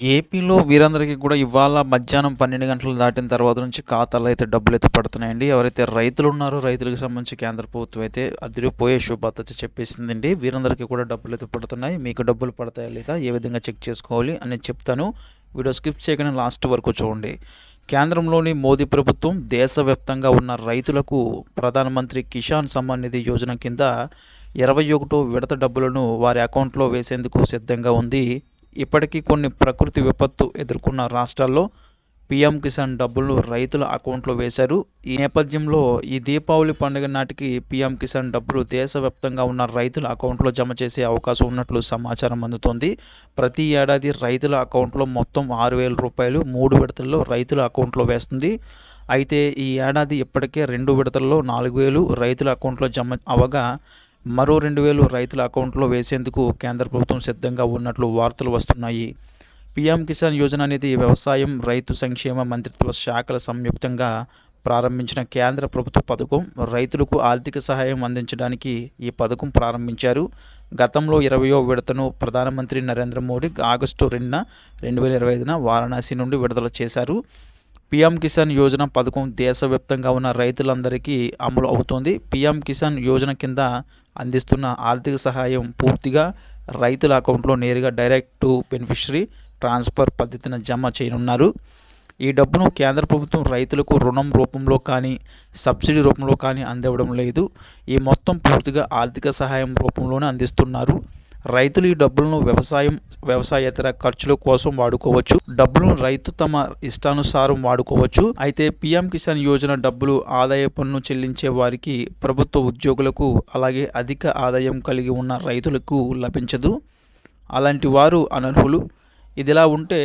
ఏపీలో వీరందరికీ కూడా ఇవాళ మధ్యాహ్నం పన్నెండు గంటలు దాటిన తర్వాత నుంచి ఖాతాలో అయితే డబ్బులు అయితే పడుతున్నాయండి. ఎవరైతే రైతులు ఉన్నారో రైతులకు సంబంధించి కేంద్ర ప్రభుత్వం అయితే అదిరిపోయే శుభార్త అయితే చెప్పేసిందండి. వీరందరికీ కూడా డబ్బులు అయితే పడుతున్నాయి. మీకు డబ్బులు పడతాయా లేదా ఏ విధంగా చెక్ చేసుకోవాలి అని చెప్తాను. వీడియో స్కిప్ చేయకుండా లాస్ట్ వరకు చూడండి. కేంద్రంలోని మోదీ ప్రభుత్వం దేశవ్యాప్తంగా ఉన్న రైతులకు ప్రధానమంత్రి కిసాన్ సమ్మాన్ నిధి యోజన కింద ఇరవై ఒకటో విడత డబ్బులను వారి అకౌంట్లో వేసేందుకు సిద్ధంగా ఉంది. ఇప్పటికీ కొన్ని ప్రకృతి విపత్తు ఎదుర్కొన్న రాష్ట్రాల్లో పీఎం కిసాన్ డబ్బులు రైతుల అకౌంట్లో వేశారు. ఈ నేపథ్యంలో ఈ దీపావళి పండుగ నాటికి పీఎం కిసాన్ డబ్బులు దేశవ్యాప్తంగా ఉన్న రైతుల అకౌంట్లో జమ చేసే అవకాశం ఉన్నట్లు సమాచారం అందుతోంది. ప్రతి ఏడాది రైతుల అకౌంట్లో మొత్తం ఆరు వేల రూపాయలు మూడు విడతల్లో రైతుల అకౌంట్లో వేస్తుంది. అయితే ఈ ఏడాది ఇప్పటికే రెండు విడతల్లో నాలుగు వేలు రైతుల అకౌంట్లో జమ అవగా మరో రెండు వేలు రైతుల అకౌంట్లో వేసేందుకు కేంద్ర ప్రభుత్వం సిద్ధంగా ఉన్నట్లు వార్తలు వస్తున్నాయి. పీఎం కిసాన్ యోజన అనేది వ్యవసాయం రైతు సంక్షేమ మంత్రిత్వ శాఖల సంయుక్తంగా ప్రారంభించిన కేంద్ర ప్రభుత్వ పథకం రైతులకు ఆర్థిక సహాయం అందించడానికి ఈ పథకం ప్రారంభించారు. గతంలో ఇరవయో విడతను ప్రధానమంత్రి నరేంద్ర మోడీ ఆగస్టు రెండున రెండు వేల ఇరవై ఐదున వారణాసి నుండి విడుదల చేశారు. పీఎం కిసాన్ యోజన పథకం దేశవ్యాప్తంగా ఉన్న రైతులందరికీ అమలు అవుతోంది. పీఎం కిసాన్ యోజన కింద అందిస్తున్న ఆర్థిక సహాయం పూర్తిగా రైతుల అకౌంట్లో నేరుగా డైరెక్ట్ టు బెనిఫిషరీ ట్రాన్స్ఫర్ పద్ధతిన జమ చేయనున్నారు. ఈ డబ్బును కేంద్ర ప్రభుత్వం రైతులకు రుణం రూపంలో కానీ సబ్సిడీ రూపంలో కానీ అందివ్వడం లేదు. ఈ మొత్తం పూర్తిగా ఆర్థిక సహాయం రూపంలోనే అందిస్తున్నారు. రైతులు ఈ డబ్బులను వ్యవసాయం వ్యవసాయేతర ఖర్చుల కోసం వాడుకోవచ్చు. డబ్బులను రైతు తమ ఇష్టానుసారం వాడుకోవచ్చు. అయితే పీఎం కిసాన్ యోజన డబ్బులు ఆదాయ పన్ను చెల్లించే వారికి ప్రభుత్వ ఉద్యోగులకు అలాగే అధిక ఆదాయం కలిగి ఉన్న రైతులకు లభించదు. అలాంటి వారు అనర్హులు. ఇదిలా ఉంటే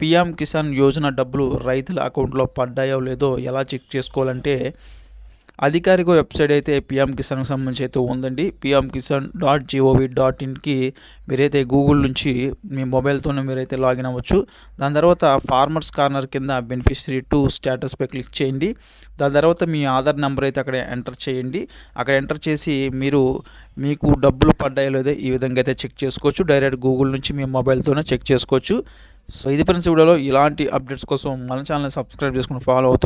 పీఎం కిసాన్ యోజన డబ్బులు రైతుల అకౌంట్లో పడ్డాయో లేదో ఎలా చెక్ చేసుకోవాలంటే అధికారిక వెబ్సైట్ అయితే పిఎం కిసాన్కి సంబంధించి అయితే ఉందండి. PM Kisan dot GOV dot ఇన్కి మీరైతే గూగుల్ నుంచి మీ మొబైల్తోనే మీరైతే లాగిన్ అవ్వచ్చు. దాని తర్వాత ఫార్మర్స్ కార్నర్ కింద బెనిఫిషరీ టు స్టేటస్పై క్లిక్ చేయండి. దాని తర్వాత మీ ఆధార్ నెంబర్ అయితే అక్కడ ఎంటర్ చేయండి. అక్కడ ఎంటర్ చేసి మీరు మీకు డబ్బులు పడ్డాయో లేదో ఈ విధంగా అయితే చెక్ చేసుకోవచ్చు. డైరెక్ట్ గూగుల్ నుంచి మీ మొబైల్తోనే చెక్ చేసుకోవచ్చు. సో ఇది ఫ్రెండ్స్ వీడియోలో ఇలాంటి అప్డేట్స్ కోసం మన ఛానల్ని సబ్స్క్రైబ్ చేసుకుని ఫాలో అవుతుంది